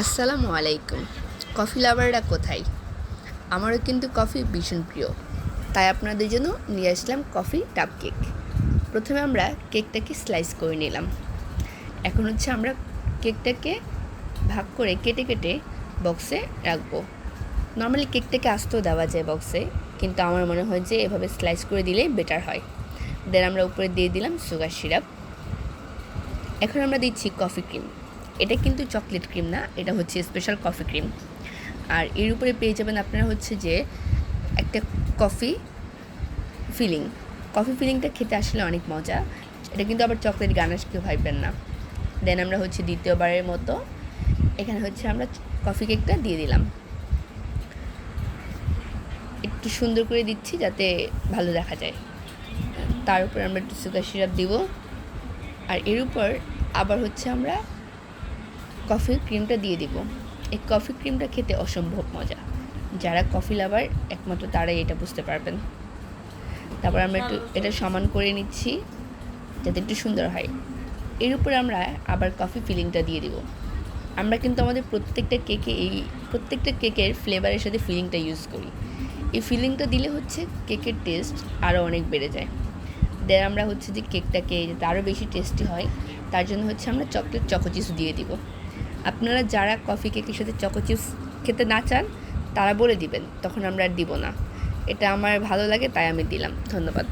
আসসালামু আলাইকুম। কফি লাভাররা কোথায়? আমারও কিন্তু কফি ভীষণ প্রিয়। তাই আপনাদের জন্য নিয়ে আসলাম কফি টাপ কেক। প্রথমে আমরা কেকটাকে স্লাইস করে নিলাম। এখন হচ্ছে আমরা কেকটাকে ভাগ করে কেটে কেটে বক্সে রাখব। নর্মালি কেকটাকে আস্তেও দেওয়া যায় বক্সে, কিন্তু আমার মনে হয় যে এভাবে স্লাইস করে দিলে বেটার হয়। দেন আমরা উপরে দিয়ে দিলাম সুগার সিরাপ। এখন আমরা দিচ্ছি কফি ক্রিম। এটা কিন্তু চকলেট ক্রিম না, এটা হচ্ছে স্পেশাল কফি ক্রিম আর এর উপরে পেয়ে যাবেন আপনারা হচ্ছে যে একটা কফি ফিলিং কফি ফিলিংটা খেতে আসলে অনেক মজা, এটা কিন্তু আবার চকলেট গানাশ কেউ ভাববেন না। দেন আমরা হচ্ছে দ্বিতীয়বারের মতো এখানে হচ্ছে আমরা কফি কেকটা দিয়ে দিলাম। একটু সুন্দর করে দিচ্ছি যাতে ভালো দেখা যায়। তার উপর আমরা একটু সুগার সিরাপ দিব। আর এর উপর আবার হচ্ছে আমরা কফি ক্রিমটা দিয়ে দিব। এই কফি ক্রিমটা খেতে অসম্ভব মজা। যারা কফি লাভার একমাত্র তারাই এটা বুঝতে পারবেন। তারপর আমরা একটু এটা সমান করে নিচ্ছি যাতে একটু সুন্দর হয়। এর উপরে আমরা আবার কফি ফিলিংটা দিয়ে দিব। আমরা কিন্তু আমাদের প্রত্যেকটা কেকে এই প্রত্যেকটা কেকের ফ্লেভারের সাথে ফিলিংটা ইউজ করি। এই ফিলিংটা দিলে হচ্ছে কেকের টেস্ট আরও অনেক বেড়ে যায়। দেন আমরা হচ্ছে যে কেকটাকে যাতে আরও বেশি টেস্টি হয় তার জন্য হচ্ছে আমরা চকলেট চকো চিপস দিয়ে দিব। আপনারা যারা কফি কেকের সাথে চকো চিপস খেতে না চান, তারা বলে দিবেন, তখন আমরা আর দিব না। এটা আমার ভালো লাগে, তাই আমি দিলাম। ধন্যবাদ।